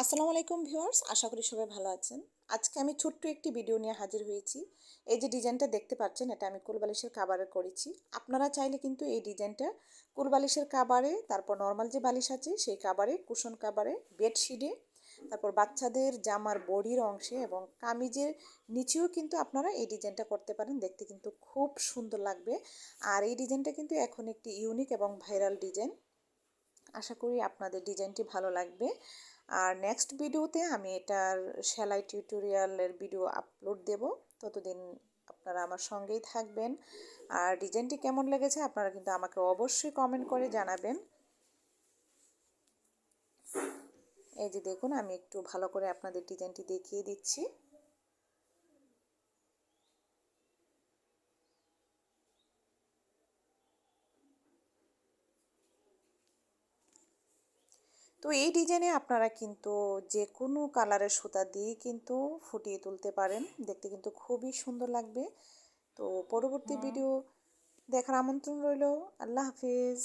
আসসালামু আলাইকুম ভিউয়ার্স, আশা করি সবাই ভালো আছেন। আজকে আমি ছোট্ট একটি ভিডিও নিয়ে হাজির হয়েছি। এই যে ডিজাইনটা দেখতে পাচ্ছেন, এটা আমি কুলবালিশের কাবারে করেছি। আপনারা চাইলে কিন্তু এই ডিজাইনটা কুলবালিশের কাবারে, তারপর নর্মাল যে বালিশ আছে, সেই কাবারে, কুশন কাবারে, বেডশিটে, তারপর বাচ্চাদের জামার বডির অংশে এবং কামিজের নিচেও কিন্তু আপনারা এই ডিজাইনটা করতে পারেন। দেখতে কিন্তু খুব সুন্দর লাগবে। আর এই ডিজাইনটা কিন্তু এখন একটি ইউনিক এবং ভাইরাল ডিজাইন। আশা করি আপনাদের ডিজাইনটি ভালো লাগবে। আর নেক্সট ভিডিওতে আমি এটার সেলাই টিউটোরিয়ালের ভিডিও আপলোড দেব। ততদিন আপনারা আমার সঙ্গেই থাকবেন। আর ডিজাইনটি কেমন লেগেছে আপনারা কিন্তু আমাকে অবশ্যই কমেন্ট করে জানাবেন। এই যে দেখুন, আমি একটু ভালো করে আপনাদের ডিজাইনটি দেখিয়ে দিচ্ছি। তো এই ডিজাইনে আপনারা কিন্তু যে কোনো কালারের সুতা দিয়ে কিন্তু ফুটিয়ে তুলতে পারেন। দেখতে কিন্তু খুবই সুন্দর লাগবে। তো পরবর্তী ভিডিও দেখার আমন্ত্রণ রইল। আল্লাহ হাফিজ।